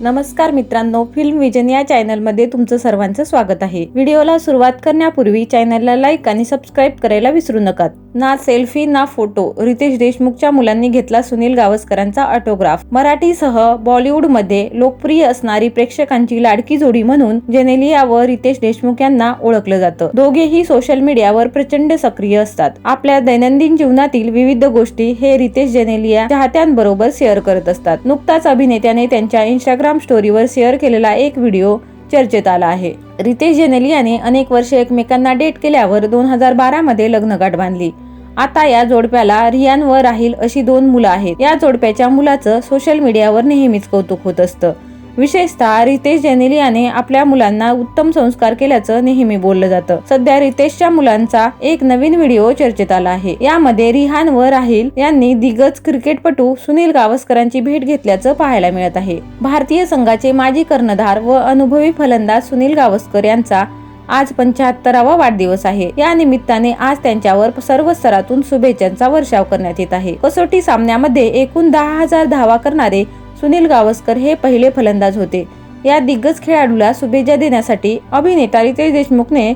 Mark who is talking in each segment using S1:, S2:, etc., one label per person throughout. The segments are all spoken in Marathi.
S1: नमस्कार मित्रांनो फिल्म विजन या चॅनलमध्ये तुमचं सर्वांचं स्वागत आहे. व्हिडिओला सुरुवात करण्यापूर्वी चॅनलला लाईक आणि सबस्क्राईब करायला विसरू नका. ना सेल्फी ना फोटो. रितेश देशमुखच्या मुलांनी घेतला सुनील गावस्करांचा ऑटोग्राफ. मराठीसह बॉलिवूडमध्ये लोकप्रिय असणारी प्रेक्षकांची लाडकी जोडी म्हणून जेनेलिया व रितेश देशमुख यांना ओळखलं जातं. दोघेही सोशल मीडियावर प्रचंड सक्रिय असतात. आपल्या दैनंदिन जीवनातील विविध गोष्टी हे रितेश जेनेलिया चाहत्यांबरोबर शेअर करत असतात. नुकताच अभिनेत्याने त्यांच्या इंस्टाग्राम स्टोरीवर शेअर केलेला एक व्हिडिओ चर्चेत आला आहे. रितेश जेनेलियाने अनेक वर्षे एकमेकांना डेट केल्यावर दोन हजार बारा मध्ये लग्नगाठ बांधली. आता या जोडप्याला रियान व राहील अशी दोन मुलं आहेत. या जोडप्याच्या मुलाचं सोशल मीडियावर नेहमीच कौतुक होत असतं. विशेषतः रितेश जेनेलियाने आपल्या मुलांना उत्तम संस्कार केल्याचं नेहमी बोललं जातं. सध्या रितेशच्या मुलांचा एक नवीन व्हिडिओ चर्चेत आला आहे. यामध्ये रिहान व राहील यांनी दिग्गज क्रिकेटपटू सुनील गावस्करांची भेट घेतल्याचं पाहायला मिळत आहे. भारतीय संघाचे माजी कर्णधार व अनुभवी फलंदाज सुनील गावस्कर यांचा आज पंच्याहत्तरावा वाढदिवस आहे. या निमित्ताने आज त्यांच्यावर सर्व स्तरातून शुभेच्छांचा वर्षाव करण्यात येत आहे. कसोटी सामन्यामध्ये एकूण दहा हजार धावा करणारे सुनील गावस्कर हे पहिले फलंदाज होते. या दिग्गज खेळाडूला शुभेच्छा देण्यासाठी अभिनेता रितेश देशमुखने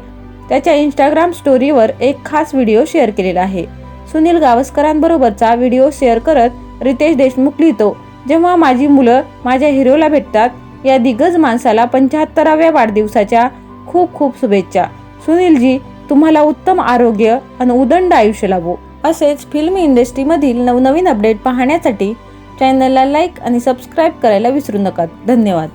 S1: त्याच्या इंस्टाग्राम स्टोरीवर एक खास व्हिडिओ शेअर केलेला आहे. सुनील गावस्करांबरोबरचा व्हिडिओ शेअर करत रितेश देशमुख लिहितो जेव्हा माझी मुलं माझ्या हिरोला भेटतात या दिग्गज माणसाला पंच्याहत्तराव्या वाढदिवसाच्या खूप खूप शुभेच्छा. सुनीलजी तुम्हाला उत्तम आरोग्य आणि उदंड आयुष्य लाभो. असेच फिल्म इंडस्ट्रीमधील नवनवीन अपडेट पाहण्यासाठी चॅनलला लाईक आणि सबस्क्राईब करायला विसरू नका. धन्यवाद.